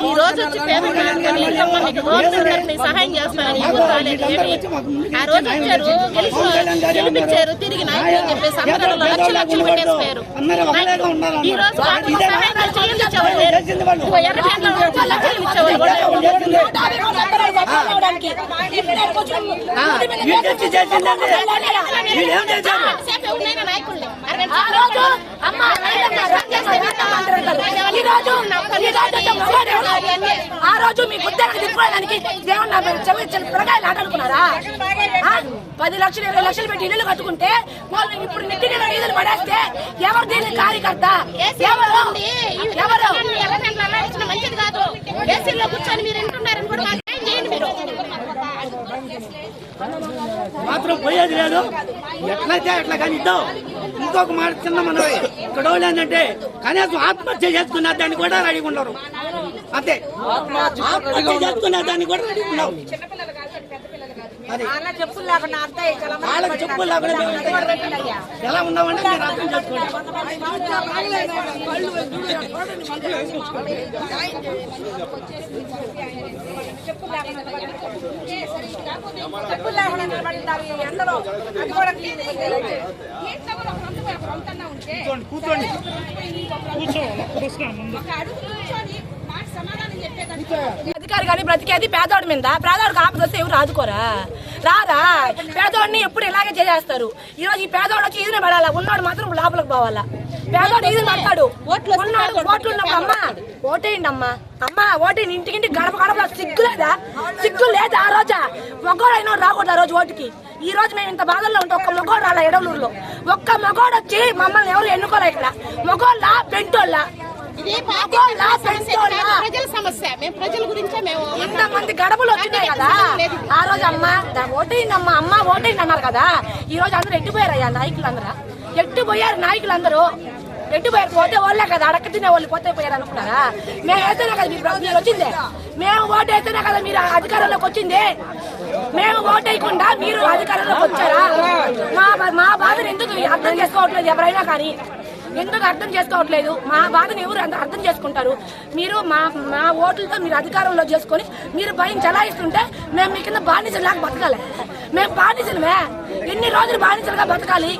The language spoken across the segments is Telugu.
ఈ రోజు వచ్చి పేపర్ కనుక్కొని ఇంకమ్మ మీకు గవర్నమెంట్ సహాయం ఎవరు రాలేదు ఏమి ఆ రోజు వచ్చారు గెలిపించారు తిరిగి నాయకులు చెప్పేసి అందరూ లక్షలు లక్షలు పెట్టేసిపోయారు ఈ రోజు మాకు సహాయం చేయండి ఇచ్చేవాళ్ళు లేరు. ఇదిగో ఎర్ర జెండా లక్షలు లక్షలు ఇచ్చేవాళ్ళు కూడా లేరు. సేపు ఎవరినైనా నాయకుల్ని. అరగంట ఆ రోజు అమ్మ ఈ రోజు? ఆ రోజు మీ బుద్ధానికి తిప్పుకోవడానికి దేవుడు నా చెవి పిల్లకాయలు ఆటనుకున్నారా? ఆ? పది లక్షలు ఇరవై లక్షలు పెట్టి ఇల్లు కట్టుకుంటే వాళ్ళు ఇప్పుడు నెట్టి నీళ్ళు పడేస్తే ఎవరు దీనికి కార్యకర్త? ఎవరు? ఎవరు? మంచిది కాదు. ఏసీలో కూర్చొని మీరు కూడా చేయండి మీరు? మాత్రం పోయేది లేదు. ఎట్లయితే ఎట్లా కానీ ఇద్దాం ఇంకొక మాట చిన్న మన గొడవలు ఏంటంటే కనీసం ఆత్మహత్య చేసుకున్న దాన్ని కూడా రెడీగా ఉండరు. అంతే. ఆత్మహత్య చేసుకున్న దాన్ని కూడా రెడీగా ఉండవు. అది. వాళ్ళకి చెప్పులు లేకుండా ఎలా ఉన్నామంటే మీరు అర్థం చేసుకోండి. అధికారి కానీ బ్రతికేది పేదోడి మీద. పేదోడికి ఆపద వస్తే ఎవరు రాదుకోరా రారా? పేదోడిని ఎప్పుడు ఇలాగే చేసేస్తారు? ఈ రోజు ఈ పేదోడు వచ్చి ఈదిన పడాలా? ఉన్నోడు మాత్రం లోపలికి పోవాలా? పేదోడు పడతాడు ఉన్నాడు ఓట్లు అమ్మా ఓటేయండి అమ్మా. అమ్మా ఓటేయండి. ఇంటికింటి గడప గడప సిగ్గు లేదా? సిగ్గు లేదా ఆ రోజా? మగోడైనా రాకూడదు ఆ రోజు ఓటుకి. ఈ రోజు మేము ఇంత బాధల్లో ఉంటే ఒక్క మగోడు రాలా ఎడవలూరులో ఒక్క మగోడు వచ్చి మమ్మల్ని ఎవరు ఎన్నుకోలే ఇక్కడ? మగోళ్ళ పెంటోళ్ళ? ఇది ఇంతమంది గడపలు వచ్చినాయి కదా? ఆ రోజు అమ్మ ఓటేయండి అమ్మ అమ్మ ఓటేయండి అన్నారు కదా? ఈ రోజు అందరూ ఎట్టిపోయారు అయ్యా నాయకులు అందరూ ఎట్టిపోయారు నాయకులు అందరూ ఎట్టిపోయారు పోతే వాళ్ళే కదా అడక్క తినే వాళ్ళు పోతే పోయారు అనుకున్నారా? మేము వేస్తేనే కదా మీరు మీరు వచ్చింది. మేము ఓటు వేస్తేనే కదా మీరు అధికారంలోకి వచ్చింది. మేము ఓటు వేయకుండా మీరు అధికారంలోకి వచ్చారా? మా మా బాధను ఎందుకు అర్థం చేసుకోవట్లేదు ఎవరైనా కానీ? ఎందుకు అర్థం చేసుకోవట్లేదు? మా బాధను ఎవరు అంత అర్థం చేసుకుంటారు? మీరు మా మా ఓట్లతో మీరు అధికారంలో చేసుకొని మీరు భయం చలాయిస్తుంటే మేము మీ కింద బానిసలాగా బతకాలి. మేము బానిసలమే. ఎన్ని రోజులు బానిసలుగా బతకాలి?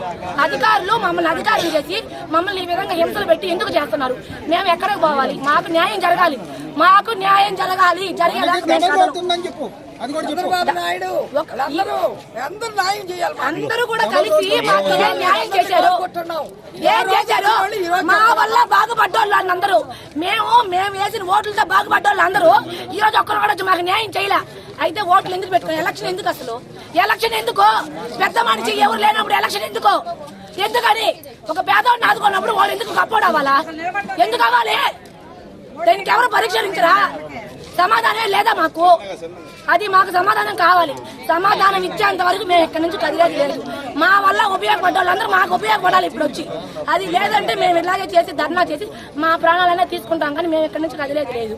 అధికారులు మమ్మల్ని అధికారులు చేసి మమ్మల్ని ఈ విధంగా హింసలు పెట్టి ఎందుకు చేస్తున్నారు? మేము ఎక్కడికి పోవాలి? మాకు న్యాయం జరగాలి. మాకు న్యాయం జరగాలి. అందరూ అందరూ న్యాయం చేయాలి మాకు. అందరూ కూడా కలిసి మాకు న్యాయం చేశారు? కొట్టున్నాం. ఏం చేశారు? మా వల్ల బాగుపడ్డోళ్ళు అందరూ. మేము మేము వేసిన ఓట్లతో బాగుపడ్డోళ్ళు అందరూ. ఈ రోజు ఒక్కరు కూడా వచ్చి మాకు న్యాయం చేయలే. అయితే ఓట్లు ఎందుకు పెట్టుకుని ఎలక్షన్ ఎందుకు అసలు? ఎలక్షన్ ఎందుకు? పెద్ద మనిషి ఎవరు లేనప్పుడు ఎలక్షన్ ఎందుకు? ఎందుకని? ఒక పేదవాడిని ఆదుకున్నప్పుడు వాళ్ళు ఎందుకు కప్పోడు అవ్వాలా? ఎందుకు అవ్వాలి? దీనికి ఎవరు పరీక్షించరా? సమాధానం లేదా మాకు? అది మాకు సమాధానం కావాలి. సమాధానం ఇచ్చేంత వరకు మేము ఇక్కడి నుంచి కదిలేదు లేదు. మా వల్ల ఉపయోగపడ్డ వాళ్ళందరూ మాకు ఉపయోగపడాలి ఇప్పుడు వచ్చి. అది లేదంటే మేము ఇలాగే చేసి ధర్నా చేసి మా ప్రాణాలనే తీసుకుంటాం కానీ మేము ఇక్కడి నుంచి కదిలేదు లేదు.